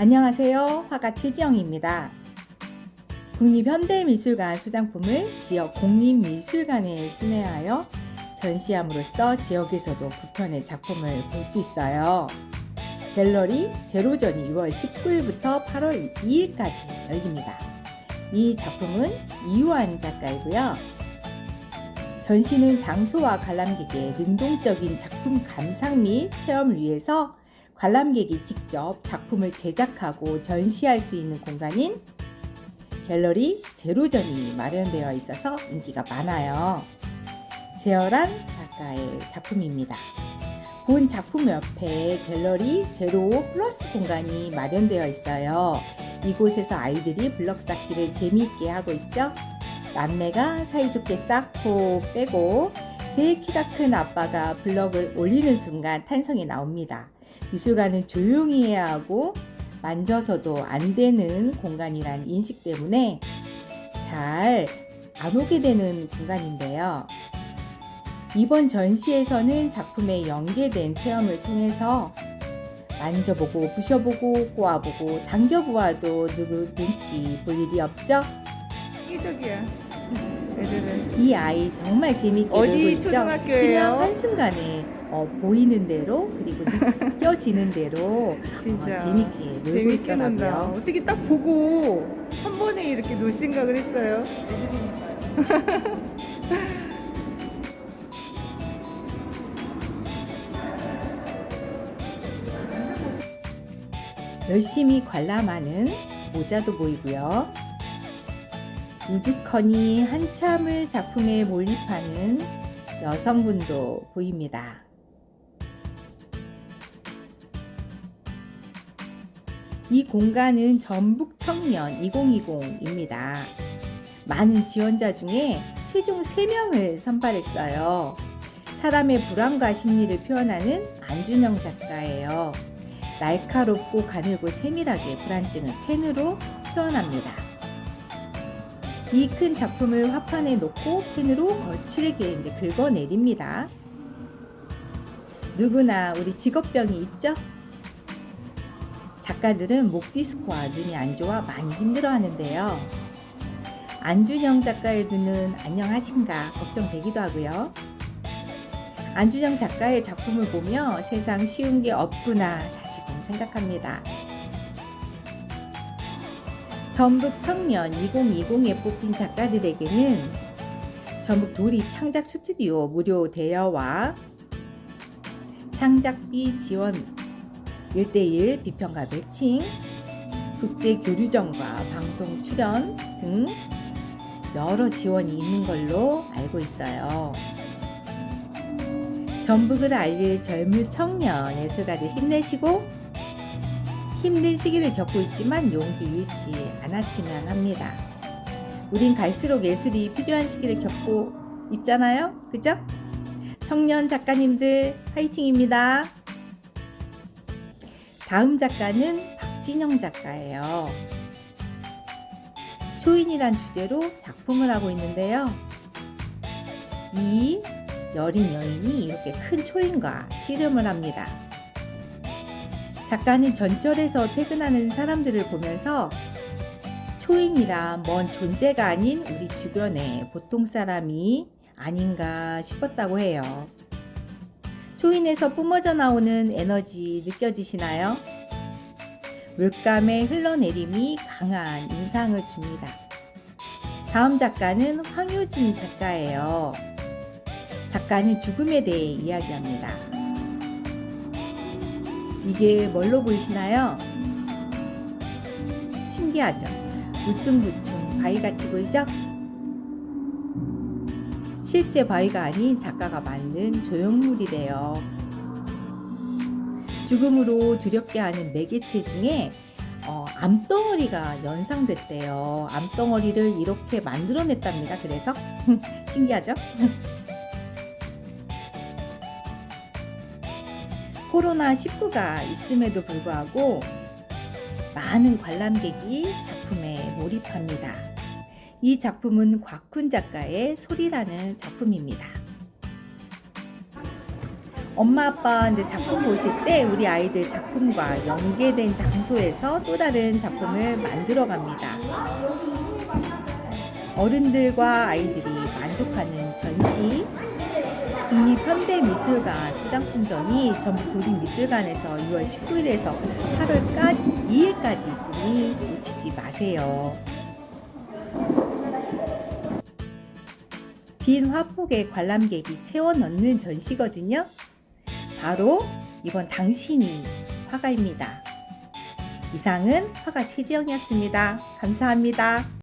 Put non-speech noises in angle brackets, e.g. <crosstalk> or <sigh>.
안녕하세요. 화가 최지영입니다. 국립현대미술관 소장품을 지역 공립미술관에 순회하여 전시함으로써 지역에서도 부편의 작품을 볼 수 있어요. 갤러리 제로전이 6월 19일부터 8월 2일까지 열립니다. 이 작품은 이유한 작가이고요. 전시는 장소와 관람객의 능동적인 작품 감상 및 체험을 위해서 관람객이 직접 작품을 제작하고 전시할 수 있는 공간인 갤러리 제로전이 마련되어 있어서 인기가 많아요. 제열한 작가의 작품입니다. 본 작품 옆에 갤러리 제로 플러스 공간이 마련되어 있어요. 이곳에서 아이들이 블럭 쌓기를 재미있게 하고 있죠. 남매가 사이좋게 쌓고 빼고 제일 키가 큰 아빠가 블럭을 올리는 순간 탄성이 나옵니다. 미술관은 조용히 해야 하고 만져서도 안 되는 공간이란 인식 때문에 잘 안 오게 되는 공간인데요. 이번 전시에서는 작품에 연계된 체험을 통해서 만져보고 부셔보고 꼬아보고 당겨보아도 누구 눈치 볼 일이 없죠? 이적이야. 애들은 이 아이 정말 재밌게 어디 놀고 있죠? 초등학교예요? 그냥 한순간에 어, 보이는 대로 그리고 느껴지는 대로 진짜 어, 재밌게 놀고 재밌게 논다. 있더라고요. 어떻게 딱 보고 한 번에 이렇게 놀 생각을 했어요? <laughs> 열심히 관람하는 모자도 보이고요. 우두커니 한참을 작품에 몰입하는 여성분도 보입니다. 이 공간은 전북 청년 2020입니다. 많은 지원자 중에 최종 3명을 선발했어요. 사람의 불안과 심리를 표현하는 안준영 작가예요. 날카롭고 가늘고 세밀하게 불안증을 펜으로 표현합니다. 이 큰 작품을 화판에 놓고 펜으로 거칠게 이제 긁어내립니다. 누구나 우리 직업병이 있죠? 작가들은 목 디스크와 눈이 안 좋아 많이 힘들어 하는데요. 안준영 작가의 눈은 안녕하신가 걱정되기도 하고요. 안준영 작가의 작품을 보며 세상 쉬운 게 없구나 다시금 생각합니다. 전북 청년 2020에 뽑힌 작가들에게는 전북 도립 창작 스튜디오 무료 대여와 창작비 지원 1대1 비평가 매칭, 국제 교류전과 방송 출연 등 여러 지원이 있는 걸로 알고 있어요. 전북을 알릴 젊은 청년 예술가들 힘내시고 힘든 시기를 겪고 있지만 용기 잃지 않았으면 합니다. 우린 갈수록 예술이 필요한 시기를 겪고 있잖아요. 그죠? 청년 작가님들 화이팅입니다. 다음 작가는 박진영 작가예요. 초인이란 주제로 작품을 하고 있는데요. 이 여린 여인이 이렇게 큰 초인과 씨름을 합니다. 작가는 전철에서 퇴근하는 사람들을 보면서 초인이라 먼 존재가 아닌 우리 주변의 보통 사람이 아닌가 싶었다고 해요. 초인에서 뿜어져 나오는 에너지 느껴지시나요? 물감의 흘러내림이 강한 인상을 줍니다. 다음 작가는 황효진 작가예요. 작가는 죽음에 대해 이야기합니다. 이게 뭘로 보이시나요? 신기하죠? 울퉁불퉁 바위같이 보이죠? 실제 바위가 아닌 작가가 만든 조형물이래요. 죽음으로 두렵게 하는 매개체 중에 어, 암덩어리가 연상됐대요. 암덩어리를 이렇게 만들어냈답니다. 그래서 <laughs> 신기하죠? 코로나19가 있음에도 불구하고 많은 관람객이 작품에 몰입합니다. 이 작품은 곽훈 작가의 소리라는 작품입니다. 엄마 아빠 이제 작품 보실 때 우리 아이들 작품과 연계된 장소에서 또 다른 작품을 만들어 갑니다. 어른들과 아이들이 만족하는 전시 국립현대미술관 소장품전이 전북 도립미술관에서 6월 19일에서 8월 2일까지 있으니 놓치지 마세요. 빈 화폭에 관람객이 채워 넣는 전시거든요. 바로 이번 당신이 화가입니다. 이상은 화가 최지영이었습니다. 감사합니다.